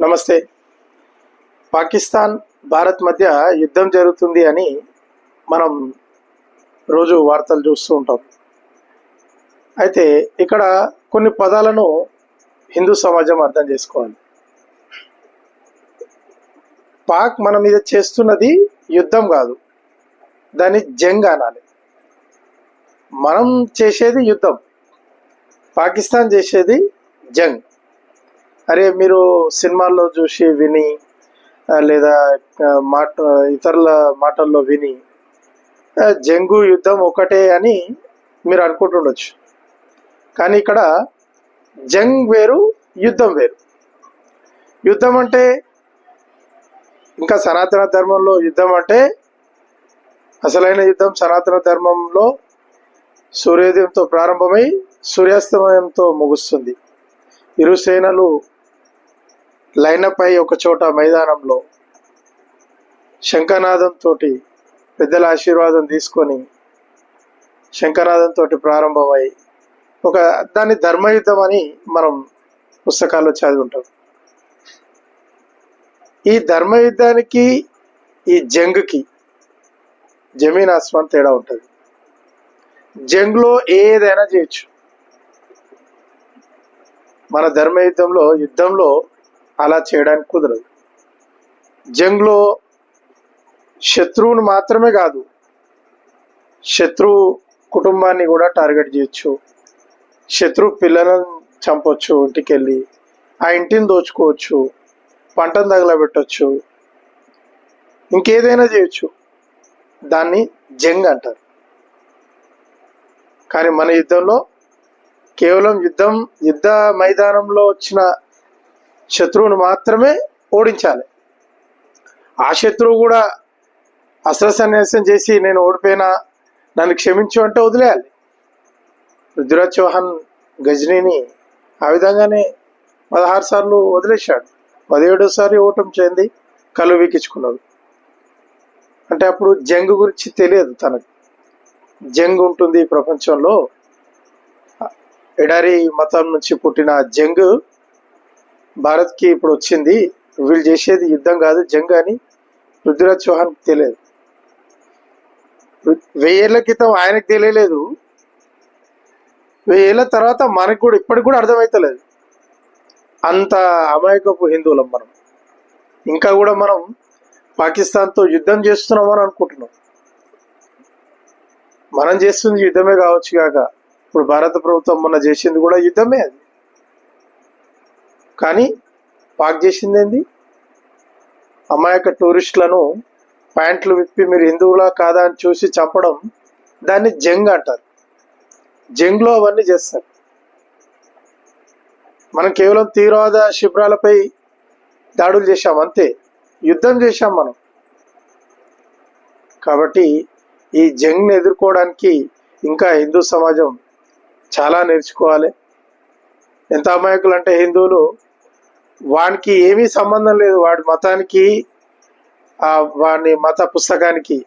నమస్తే. పాకిస్తాన్ భారత్ మధ్య యుద్ధం జరుగుతుంది అని మనం రోజు వార్తలు చూస్తూ ఉంటాం. అయితే ఇక్కడ కొన్ని పదాలను హిందూ సమాజం అర్థం చేసుకోవాలి. పాక్ మన మీద చేస్తున్నది యుద్ధం కాదు. దాన్ని జంగ్ అనాలి. మనం చేసేది యుద్ధం. పాకిస్తాన్ చేసేది జంగ్. అరే మీరు సినిమాల్లో చూసి విని లేదా మాట ఇతరుల మాటల్లో విని జంగు యుద్ధం ఒకటే అని మీరు అనుకుంటుండొచ్చు. కానీ ఇక్కడ జంగ్ వేరు యుద్ధం వేరు. యుద్ధం అంటే ఇంకా సనాతన ధర్మంలో యుద్ధం అంటే అసలైన యుద్ధం సనాతన ధర్మంలో సూర్యోదయంతో ప్రారంభమై సూర్యాస్తమయంతో ముగుస్తుంది. ఇరు సేనలు లైనపై ఒక చోట మైదానంలో శంఖనాదంతో పెద్దల ఆశీర్వాదం తీసుకొని శంఖనాదంతో ప్రారంభమై ఒక దాన్ని ధర్మయుద్ధం అని మనం పుస్తకాల్లో చదివి ఉంటాం ఈ ధర్మయుద్ధానికి ఈ జంగ్కి జమీన్ ఆస్మాన్ తేడా ఉంటుంది. జంగ్లో ఏదైనా చేయొచ్చు. మన ధర్మ యుద్ధంలో యుద్ధంలో అలా చేయడానికి కుదరదు. జంగ్లో శత్రువుని మాత్రమే కాదు శత్రు కుటుంబాన్ని కూడా టార్గెట్ చేయొచ్చు శత్రువు పిల్లలను చంపొచ్చు ఇంటికి వెళ్ళి ఆ ఇంటిని దోచుకోవచ్చు పంటను తగలబెట్టచ్చు ఇంకేదైనా చేయొచ్చు. దాన్ని జంగ్ అంటారు. కానీ మన యుద్ధంలో కేవలం యుద్ధం యుద్ధ మైదానంలో వచ్చిన శత్రువును మాత్రమే ఓడించాలి. ఆ శత్రువు కూడా అస్త్ర సన్యాసం చేసి నేను ఓడిపోయినా నన్ను క్షమించు అంటే వదిలేయాలి. రుద్రాజ్ చౌహాన్ గజనీని ఆ విధంగానే పదహారు సార్లు వదిలేశాడు. పదిహేడోసారి ఓటం చెంది కళ్ళు వీకించుకున్నాడు. అంటే అప్పుడు జంగ్ గురించి తెలియదు తనకు. జంగ్ ఉంటుంది ప్రపంచంలో. ఎడారి మతం నుంచి పుట్టిన జంగ్ భారత్కి ఇప్పుడు వచ్చింది. వీళ్ళు చేసేది యుద్ధం కాదు. జంగ్ అని పృథ్వీరాజ్ చౌహాన్ తెలియదు. వెయ్యేళ్ళ క్రితం ఆయనకు తెలియలేదు. వెయ్యేళ్ళ తర్వాత మనకు కూడా ఇప్పటికి కూడా అర్థమవుతలేదు అంత అమాయకపు హిందువులం మనం. ఇంకా కూడా మనం పాకిస్తాన్తో యుద్ధం చేస్తున్నామని అనుకుంటున్నాం. మనం చేస్తుంది యుద్ధమే కావచ్చు కాక ఇప్పుడు భారత ప్రభుత్వం మొన్న చేసింది కూడా యుద్ధమే అది. కానీ పాక్ చేసింది ఏంది అమాయక టూరిస్టులను ప్యాంట్లు విప్పి మీరు హిందువులా కాదా అని చూసి చంపడం దాన్ని జంగ్ అంటారు. జంగ్లో అవన్నీ చేస్తారు. మనం కేవలం తీవ్రవాద శిబిరాలపై దాడులు చేశాం అంతే. యుద్ధం చేశాం మనం. కాబట్టి ఈ జంగ్ని ఎదుర్కోవడానికి ఇంకా హిందూ సమాజం చాలా నేర్చుకోవాలి. ఎంత అమాయకులు అంటే హిందువులు వానికి ఏమీ సంబంధం లేదు. వాడి మతానికి ఆ వాడి మత పుస్తకానికి.